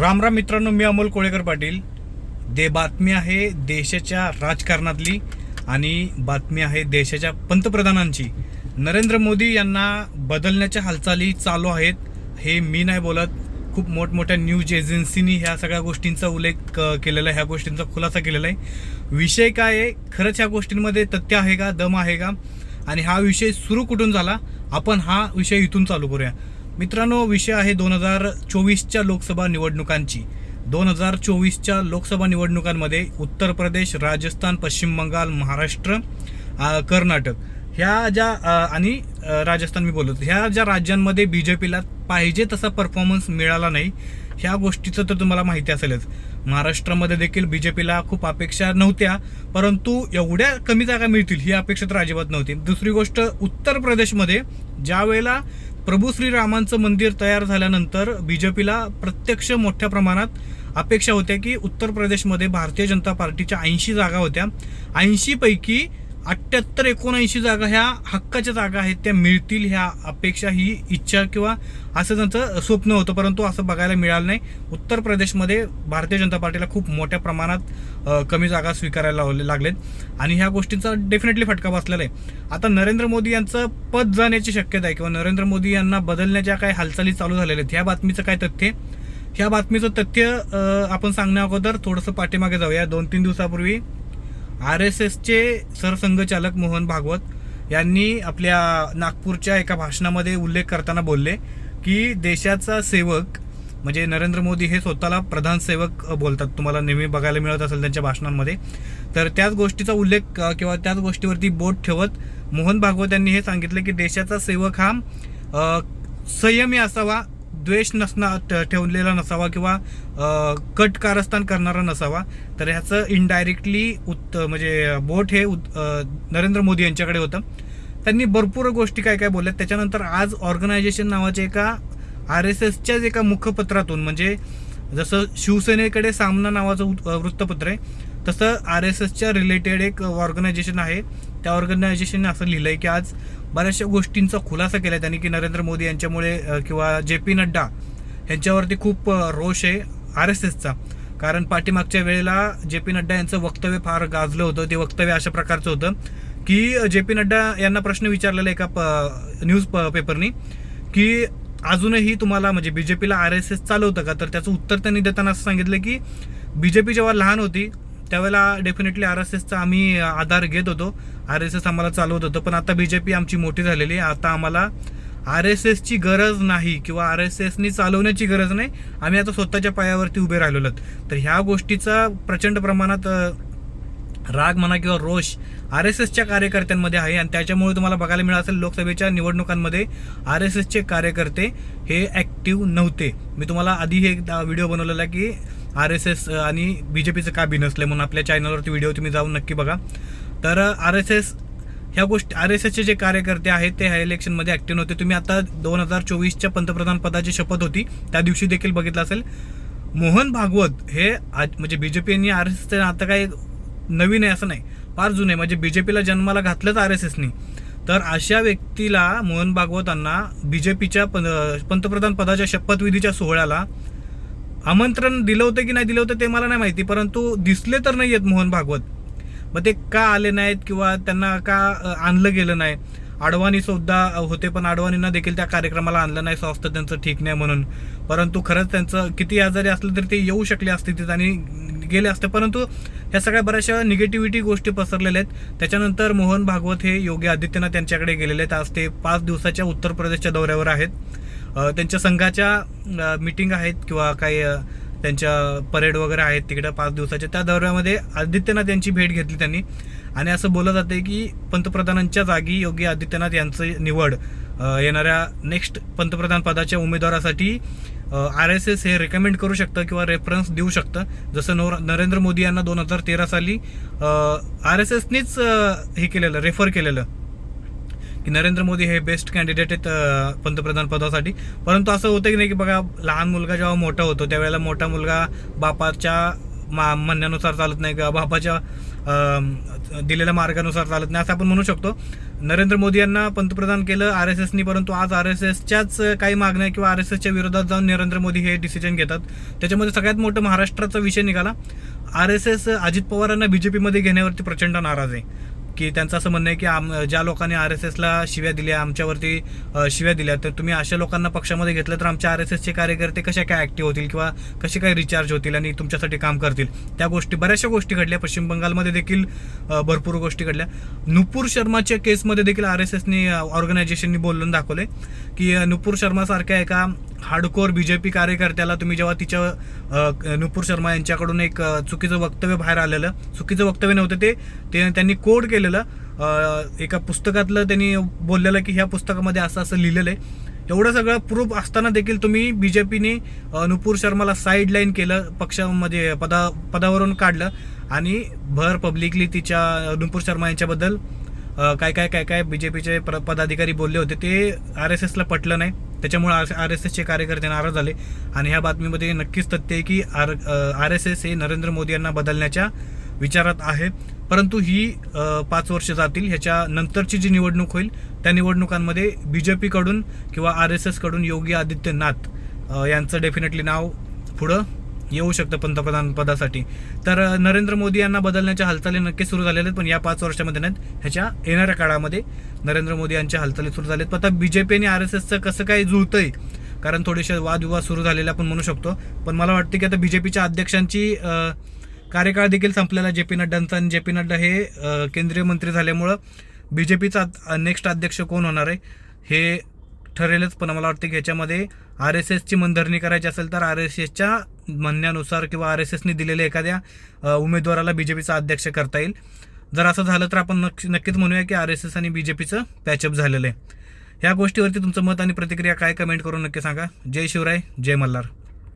राम राम मित्रांनो मी अमोल कोळेकर पाटील. दे बातमी आहे देशाच्या राजकारणातली आणि बातमी आहे देशाच्या पंतप्रधानांची. नरेंद्र मोदी यांना बदलण्याच्या हालचाली चालू आहेत हे मी नाही बोलत. खूप मोठमोठ्या न्यूज एजन्सीनी ह्या सगळ्या गोष्टींचा उल्लेख केलेला आहे ह्या गोष्टींचा खुलासा केलेला आहे. विषय काय आहे? खरंच ह्या गोष्टींमध्ये तथ्य आहे का? दम आहे का? आणि हा विषय सुरू कुठून झाला? आपण हा विषय इथून चालू करूया. मित्रांनो विषय आहे दोन हजार चोवीसच्या लोकसभा निवडणुकांची. दोन हजार चोवीसच्या लोकसभा निवडणुकांमध्ये उत्तर प्रदेश राजस्थान पश्चिम बंगाल महाराष्ट्र कर्नाटक ह्या ज्या आणि राजस्थान मी बोलतो ह्या ज्या राज्यांमध्ये बी जे पीला पाहिजे तसा परफॉर्मन्स मिळाला नाही ह्या गोष्टीचं तर तुम्हाला माहिती असेलच. महाराष्ट्रामध्ये देखील बी जे पीला खूप अपेक्षा नव्हत्या परंतु एवढ्या कमी जागा मिळतील ही अपेक्षा तर अजिबात नव्हती. दुसरी गोष्ट उत्तर प्रदेशमध्ये ज्या वेळेला प्रभू श्रीरामांचं मंदिर तयार झाल्यानंतर बी जे पीला प्रत्यक्ष मोठ्या प्रमाणात अपेक्षा होत्या की उत्तर प्रदेशमध्ये भारतीय जनता पार्टीच्या ऐंशी जागा होत्या. ऐंशीपैकी पैकी अठ्ठ्याहत्तर एकोणऐंशी जागा ह्या हक्काच्या जागा आहेत त्या मिळतील ह्या अपेक्षा ही इच्छा किंवा असं त्यांचं स्वप्न होतं परंतु असं बघायला मिळालं नाही. उत्तर प्रदेशमध्ये भारतीय जनता पार्टीला खूप मोठ्या प्रमाणात कमी जागा स्वीकारायला लावले लागलेत. आणि ह्या गोष्टींचा डेफिनेटली फटका बसलेला आहे. आता नरेंद्र मोदी यांचं पद जाण्याची शक्यता आहे किंवा नरेंद्र मोदी यांना बदलण्याच्या काय हालचाली चालू झालेल्या आहेत ह्या बातमीचं काय तथ्य? ह्या बातमीचं तथ्य आपण सांगण्या अगोदर थोडंसं पाठीमागे जाऊया. दोन तीन दिवसापूर्वी आर एस एसचे सरसंघचालक मोहन भागवत यांनी आपल्या नागपूरच्या एका भाषणामध्ये उल्लेख करताना बोलले की देशाचा सेवक म्हणजे नरेंद्र मोदी हे स्वतःला प्रधान सेवक बोलतात. तुम्हाला नेहमी बघायला मिळत असेल त्यांच्या भाषणांमध्ये. तर त्याच गोष्टीचा उल्लेख किंवा त्याच गोष्टीवरती बोट ठेवत मोहन भागवत यांनी हे सांगितलं की देशाचा सेवक हा संयमी असावा द्वेष नसणा ठेवलेला नसावा किंवा कट कारस्थान करणारा नसावा तर ह्याचं इनडायरेक्टली उत्त म्हणजे बोट हे उत- नरेंद्र मोदी यांच्याकडे होतं. त्यांनी भरपूर गोष्टी काय काय बोलल्या त्याच्यानंतर आज ऑर्गनायझेशन नावाच्या एका आर एस एसच्याच एका मुखपत्रातून म्हणजे जसं शिवसेनेकडे सामना नावाचं वृत्तपत्र आहे तसं आर एस एसच्या रिलेटेड एक ऑर्गनायझेशन आहे त्या ऑर्गनायझेशनने असं लिहिलं आहे की आज बऱ्याचशा गोष्टींचा खुलासा केला त्यांनी की नरेंद्र मोदी यांच्यामुळे किंवा जे पी नड्डा यांच्यावरती खूप रोष आहे आर एस एसचा. कारण पाठीमागच्या वेळेला जे पी नड्डा यांचं वक्तव्य फार गाजलं होतं ते वक्तव्य अशा प्रकारचं होतं की जे पी नड्डा यांना प्रश्न विचारलेला एका प न्यूज प पेपरनी की अजूनही तुम्हाला म्हणजे बी जे पीला आर एस एस चालवतं का? तर त्याचं उत्तर त्यांनी देताना असं सांगितलं की बी जे पी जेव्हा लहान होती त्यावेळेला डेफिनेटली आर एस एसचा आम्ही आधार घेत होतो. आर एस एस आम्हाला चालवत होतं. पण आता बी जे पी आमची मोठी झालेली आहे. आता आम्हाला आर एस एसची गरज नाही किंवा आर एस एसनी चालवण्याची गरज नाही. आम्ही आता स्वतःच्या पायावरती उभे राहिलेलो आहोत. तर ह्या गोष्टीचा प्रचंड प्रमाणात राग म्हणा किंवा रोष आर एस एसच्या कार्यकर्त्यांमध्ये आहे. आणि त्याच्यामुळे तुम्हाला बघायला मिळालं असेल लोकसभेच्या निवडणुकांमध्ये आर एस एसचे कार्यकर्ते हे ॲक्टिव्ह नव्हते. मी तुम्हाला आधी हे एकदा व्हिडिओ बनवलेला की आर एस एस आणि बी जे पीचं का बिनसले म्हणून आपल्या चॅनलवरती व्हिडिओ तुम्ही जाऊन नक्की बघा. तर आर एस एस ह्या गोष्टी आर एस एसचे जे कार्यकर्ते आहेत ते ह्या इलेक्शनमध्ये ॲक्टिव्ह नव्हते. तुम्ही आता दोन हजार चोवीसच्या पंतप्रधान पदाची शपथ होती त्या दिवशी देखील बघितलं असेल. मोहन भागवत हे आज म्हणजे बी जे पी यांनी आर एस एसचं आता काही नवीन आहे असं नाही. फार जुने म्हणजे बी जे पीला जन्माला घातलंच आर एस एसनी तर अशा व्यक्तीला मोहन भागवतांना बी जे पीच्या पंतप्रधान पदाच्या शपथविधीच्या सोहळ्याला आमंत्रण दिलं होतं की नाही दिलं होतं ते मला नाही माहिती परंतु दिसले तर नाही आहेत मोहन भागवत. मग ते का आले नाहीत किंवा त्यांना का आणलं गेलं नाही? आडवाणी सुद्धा होते पण आडवाणींना देखील त्या कार्यक्रमाला आणलं नाही स्वास्थ्य त्यांचं ठीक नाही म्हणून. परंतु खरंच त्यांचं किती आजारी असलं तरी ते येऊ शकले असते तिथं आणि गेले असते. परंतु ह्या सगळ्या बऱ्याचशा निगेटिव्हिटी गोष्टी पसरलेल्या आहेत. त्याच्यानंतर मोहन भागवत हे योगी आदित्यनाथ यांच्याकडे गेलेले आहेत. आज ते पाच दिवसाच्या उत्तर प्रदेशच्या दौऱ्यावर आहेत. त्यांच्या संघाच्या मिटिंग आहेत किंवा काही त्यांच्या परेड वगैरे आहेत तिकडे पाच दिवसाच्या त्या दौऱ्यामध्ये आदित्यनाथ यांची भेट घेतली त्यांनी. आणि असं बोललं जाते की पंतप्रधानांच्या जागी योगी आदित्यनाथ यांचं निवड येणाऱ्या नेक्स्ट पंतप्रधान पदाच्या उमेदवारासाठी आर एस एस हे रेकमेंड करू शकतं किंवा रेफरन्स देऊ शकतं. जसं नोर नरेंद्र मोदी यांना दोन हजार तेरा साली आर एस एसनीच हे केलेलं रेफर केलेलं. की नरेंद्र मोदी हे बेस्ट कॅन्डिडेट आहेत पंतप्रधान पदासाठी. परंतु असं होतं की नाही की बघा लहान मुलगा जेव्हा मोठा होतो त्यावेळेला मोठा मुलगा बापाच्या मा म्हणण्यानुसार चालत नाही किंवा बापाच्या दिलेल्या मार्गानुसार चालत नाही असं आपण म्हणू शकतो. नरेंद्र मोदी यांना पंतप्रधान केलं आर एस एसनी परंतु आज आर एस एसच्याच काही मागण्या किंवा आर एस एसच्या विरोधात जाऊन नरेंद्र मोदी हे डिसिजन घेतात. त्याच्यामध्ये सगळ्यात मोठं महाराष्ट्राचा विषय निघाला. आर एस एस अजित पवारांना बी जे पीमध्ये घेण्यावरती प्रचंड नाराज आहे. की त्यांचं असं म्हणणं आहे की आम ज्या लोकांनी आर एस एसला शिव्या दिल्या आमच्यावरती शिव्या दिल्या तर तुम्ही अशा लोकांना पक्षामध्ये घेतलं तर आमच्या आर एस एसचे कार्यकर्ते कशा काय ॲक्टिव्ह होतील किंवा कसे काय रिचार्ज होतील आणि तुमच्यासाठी काम करतील? त्या गोष्टी बऱ्याचशा गोष्टी घडल्या. पश्चिम बंगालमध्ये देखील भरपूर गोष्टी घडल्या. नुपूर शर्माच्या केसमध्ये देखील आर एस एसने ऑर्गनायझेशननी बोलून दाखवले की नुपूर शर्मासारख्या एका हार्डकोर बी जे पी कार्यकर्त्याला तुम्ही जेव्हा तिच्या नुपूर शर्मा यांच्याकडून एक चुकीचं वक्तव्य बाहेर आलेलं चुकीचं वक्तव्य नव्हतं ते ते त्यांनी कोड केलेलं एका पुस्तकातलं त्यांनी बोललेलं की ह्या पुस्तकामध्ये असं असं लिहिलेलं आहे. एवढं सगळं प्रूफ असताना देखील तुम्ही बी जे पीने नुपूर शर्माला साईडलाईन केलं पक्षामध्ये म्हणजे पदा पदावरून काढलं आणि भर पब्लिकली तिच्या नुपूर शर्मा यांच्याबद्दल काय काय काय काय बी जे पीचे पदाधिकारी बोलले होते ते आर एस एसला पटलं नाही. त्याच्यामुळे आर आर एस एसचे कार्यकर्ते नाराज झाले. आणि ह्या बातमीमध्ये नक्कीच तथ्य आहे की आर आर एस एस हे नरेंद्र मोदी यांना बदलण्याच्या विचारात आहे. परंतु ही पाच वर्ष जातील. ह्याच्या नंतरची जी निवडणूक होईल त्या निवडणुकांमध्ये बी जे पीकडून किंवा आर एस एसकडून योगी आदित्यनाथ यांचं डेफिनेटली नाव पुढं येऊ शकतं पंतप्रधान पदासाठी. तर नरेंद्र मोदी यांना बदलण्याच्या हालचाली नक्की सुरू झालेल्या आहेत पण या पाच वर्षामध्ये नाहीत. ह्याच्या येणाऱ्या काळामध्ये नरेंद्र मोदी यांच्या हालचाली सुरू झाल्यात पण आता बी जे पी आणि आर एस एसचं कसं काय जुळतंय? कारण थोडेसे वादविवाद सुरू झालेले आपण म्हणू शकतो. पण मला वाटतं की आता बी जे पीच्या अध्यक्षांची कार्यकाळ देखील संपलेला जे पी नड्डांचा आणि जे पी नड्डा हे केंद्रीय मंत्री झाल्यामुळं बी जे पीचा नेक्स्ट अध्यक्ष कोण होणार आहे? हे ठरेलच पण मला वाटतं की ह्याच्यामध्ये आर एस एसची मनधरणी करायची असेल तर आर एस एसच्या म्हणण्यानुसार किंवा आर एस एसने दिलेल्या एखाद्या उमेदवाराला बी जे पीचा अध्यक्ष करता येईल. जर असं झालं तर आपण नक्की नक्कीच म्हणूया की आर एस एस आणि बी जे पीचं पॅचअप झालेलं आहे. ह्या गोष्टीवरती तुमचं मत आणि प्रतिक्रिया काय? कमेंट करून नक्की सांगा. जय शिवराय जय मल्हार.